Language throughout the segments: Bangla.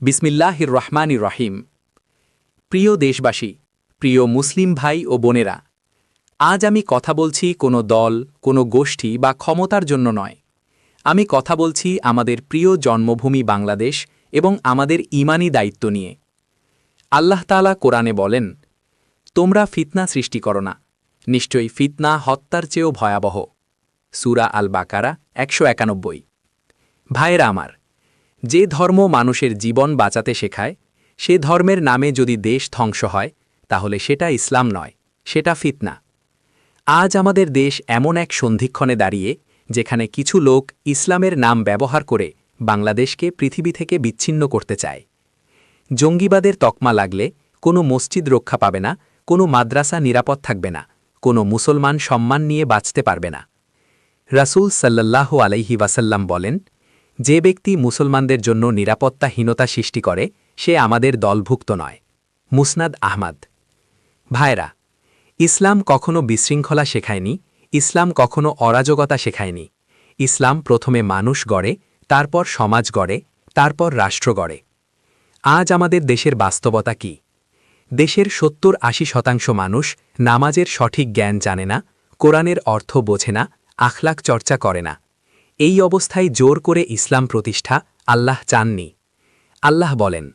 বিসমিল্লাহির রহমান রহিম প্রিয় দেশবাসী, প্রিয় মুসলিম ভাই ও বোনেরা, আজ আমি কথা বলছি কোনো দল, কোনো গোষ্ঠী বা ক্ষমতার জন্য নয়। আমি কথা বলছি আমাদের প্রিয় জন্মভূমি বাংলাদেশ এবং আমাদের ইমানি দায়িত্ব নিয়ে। আল্লাহ তালা কোরআনে বলেন, তোমরা ফিতনা সৃষ্টি করো না, নিশ্চয়ই ফিতনা হত্যার চেয়েও ভয়াবহ। সুরা আল বাকারা একশো একানব্বই। ভাইয়েরা আমার যে ধর্ম মানুষের জীবন বাঁচাতে শেখায়, সে ধর্মের নামে যদি দেশ ধ্বংস হয়, তাহলে সেটা ইসলাম নয়, সেটা ফিতনা। আজ আমাদের দেশ এমন এক সন্ধিক্ষণে দাঁড়িয়ে, যেখানে কিছু লোক ইসলামের নাম ব্যবহার করে বাংলাদেশকে পৃথিবী থেকে বিচ্ছিন্ন করতে চায়। জঙ্গিবাদের তকমা লাগলে কোনো মসজিদ রক্ষা পাবে না, কোনো মাদ্রাসা নিরাপদ থাকবে না, কোনো মুসলমান সম্মান নিয়ে বাঁচতে পারবে না। রাসূল সাল্লাল্লাহু আলাইহি ওয়াসাল্লাম বলেন যে ব্যক্তি মুসলমানদের জন্য নিরাপত্তাহীনতা সৃষ্টি করে, সে আমাদের দলভুক্ত নয়। মুসনাদ আহমাদ। ভাইরা, ইসলাম কখনো বিশৃঙ্খলা শেখায়নি, ইসলাম কখনো অরাজকতা শেখায়নি। ইসলাম প্রথমে মানুষ গড়ে, তারপর সমাজ গড়ে, তারপর রাষ্ট্র গড়ে। আজ আমাদের দেশের বাস্তবতা কি? দেশের সত্তর আশি শতাংশ মানুষ নামাজের সঠিক জ্ঞান জানে না, কোরআনের অর্থ বোঝে না আখলাক চর্চা করে না। এই অবস্থায় জোর করে ইসলাম প্রতিষ্ঠা আল্লাহ চাননি। আল্লাহ বলেন,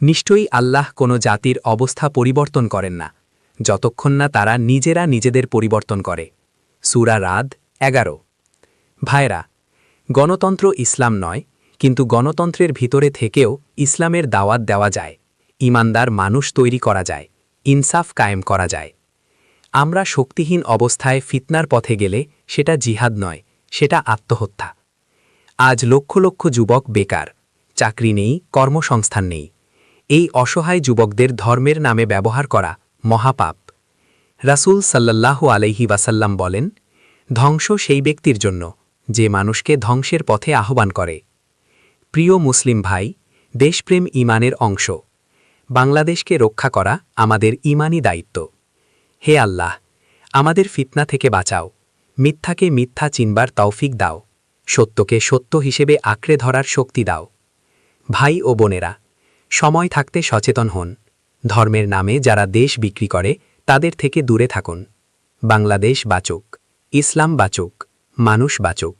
নিশ্চয়ই আল্লাহ কোনো জাতির অবস্থা পরিবর্তন করেন না, যতক্ষণ না তারা নিজেরা নিজেদের পরিবর্তন করে। সুরা রাদ এগারো। ভাইরা, গণতন্ত্র ইসলাম নয়, কিন্তু গণতন্ত্রের ভিতরে থেকেও ইসলামের দাওয়াত দেওয়া যায়, ইমানদার মানুষ তৈরি করা যায়, ইনসাফ কায়েম করা যায়। আমরা শক্তিহীন অবস্থায় ফিতনার পথে গেলে সেটা জিহাদ নয় সেটা আত্মহত্যা। আজ লক্ষ লক্ষ যুবক বেকার, চাকরি নেই, কর্মসংস্থান নেই। এই অসহায় যুবকদের ধর্মের নামে ব্যবহার করা মহাপাপ। রাসূল সাল্লাল্লাহু আলাইহি ওয়াসাল্লাম বলেন, ধ্বংস সেই ব্যক্তির জন্য যে মানুষকে ধ্বংসের পথে আহ্বান করে। প্রিয় মুসলিম ভাই, দেশপ্রেম ইমানের অংশ। বাংলাদেশকে রক্ষা করা আমাদের ইমানি দায়িত্ব। হে আল্লাহ, আমাদের ফিতনা থেকে বাঁচাও। মিথ্যাকে মিথ্যা চিনবার তৌফিক দাও, সত্যকে সত্য হিসেবে আঁকড়ে ধরার শক্তি দাও। ভাই ও বোনেরা, সময় থাকতে সচেতন হন। ধর্মের নামে যারা দেশ বিক্রি করে, তাদের থেকে দূরে থাকুন। বাংলাদেশ বাচক, ইসলাম বাচক, মানুষ বাচক।